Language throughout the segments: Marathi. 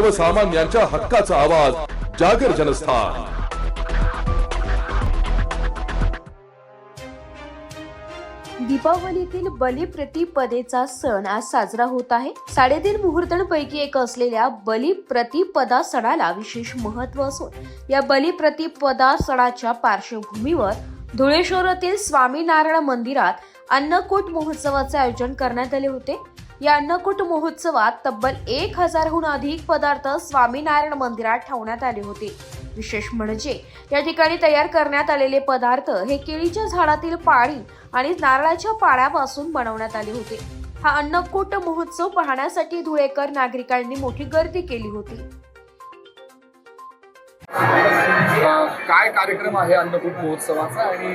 सर्वसामान्यांच्या हक्काचा आवाज जागर जनस्थान. दीपावलीतील बलिप्रतिपदेचा सण आज साजरा होत आहे. साडेतीन मुहूर्तांपैकी एक असलेल्या बलिप्रतिपदा सणाला विशेष महत्त्व असून या बलिप्रतिपदा सणाच्या पार्श्वभूमीवर धुळेश्वरातील स्वामीनारायण मंदिरात अन्नकूट महोत्सवाचे आयोजन करण्यात आले होते. या अन्नकूट महोत्सवात तब्बल एक हजारहून अधिक पदार्थ स्वामीनारायण मंदिरात ठेवण्यात आले होते. विशेष म्हणजे या ठिकाणी तयार करण्यात आलेले पदार्थ हे केळीच्या झाडातील पाणी आणि नारळाच्या पाण्यापासून बनवण्यात आले होते. हा अन्नकूट महोत्सव पाहण्यासाठी धुळेकर नागरिकांनी मोठी गर्दी केली होती. काय कार्यक्रम आहे अन्नकूट महोत्सवाचा आणि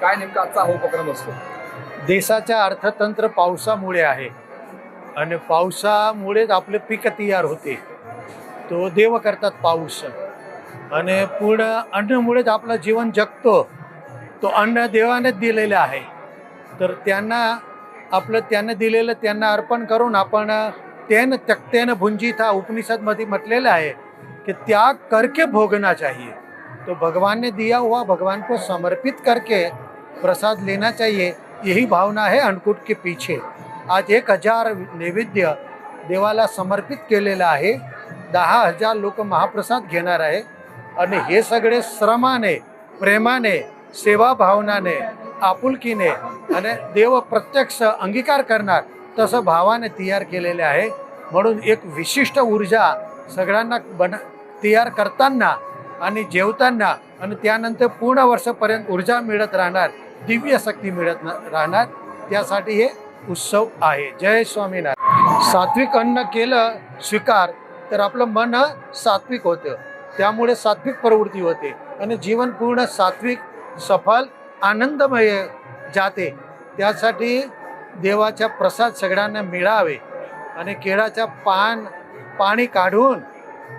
काय नेमका आजचा हा उपक्रम असतो? देशाच्या अर्थतंत्र पावसामुळे आहे. आणि पावसामुळेच आपले पीक तयार होते. तो देव करतात पाऊस. आणि पूर्ण अन्नमुळेच आपलं जीवन जगतो. तो अन्न देवानेच दिलेलं आहे. तर त्यांना आपलं त्यानं दिलेलं त्यांना अर्पण करून आपण तेन त्यक्तेन भुंजिता उपनिषदमध्ये म्हटलेलं आहे कि त्याग करके भोगना चाहिए. तो भगवान ने दिया हुआ भगवान को समर्पित करके प्रसाद लेना चाहिए. यही भावना है अन्नकूट के पीछे. आज एक हजार नैवेद्य देवाला समर्पित केलेलं आहे. दहा हजार लोक महाप्रसाद घेणार आहे. आणि हे सगळे श्रमाने प्रेमाने सेवा भावनाने आपुलकीने आणि देव प्रत्यक्ष अंगीकार करणार तसं भावाने तयार केलेले आहे. म्हणून एक विशिष्ट ऊर्जा सगळ्यांना बन तयार करताना आणि जेवताना आणि त्यानंतर पूर्ण वर्षापर्यंत ऊर्जा मिळत राहणार दिव्य शक्ती मिळत राहणार. त्यासाठी हे उत्सव आहे. जय स्वामीनारायण. सात्विक अन्न केलं स्वीकार तर आपलं मन सात्विक होतं. त्यामुळे सात्विक प्रवृत्ती होते. आणि जीवन पूर्ण सात्विक सफल आनंदमय जाते. त्यासाठी देवाचा प्रसाद सगळ्यांना मिळावे. आणि केळाच्या पान पाणी काढून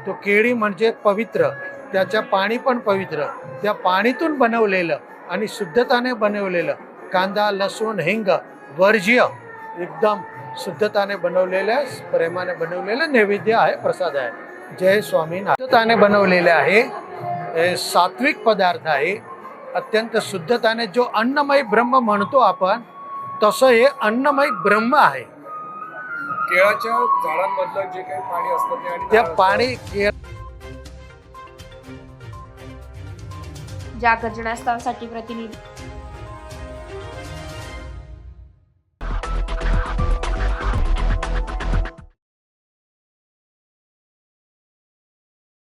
तो केळी म्हणजे पवित्र. त्याच्या पाणी पण पवित्र. त्या पाणीतून बनवलेलं आणि शुद्धताने बनवलेलं कांदा लसूण हिंग वर्ज्य एकदम शुद्धताने बनवलेलं प्रेमाने बनवलेलं नैवेद्य आहे प्रसाद आहे. जय स्वामी शुद्धताने बनवलेले आहे. हे सात्विक पदार्थ आहे. अत्यंत शुद्धताने जो अन्नमय ब्रह्म म्हणतो आपण तसं हे अन्नमय ब्रह्म आहे. केळाच्या झाडांमधलं जे काही पाणी असतं त्या पाणी के- जागर जनस्थानसाठी प्रतिनिधी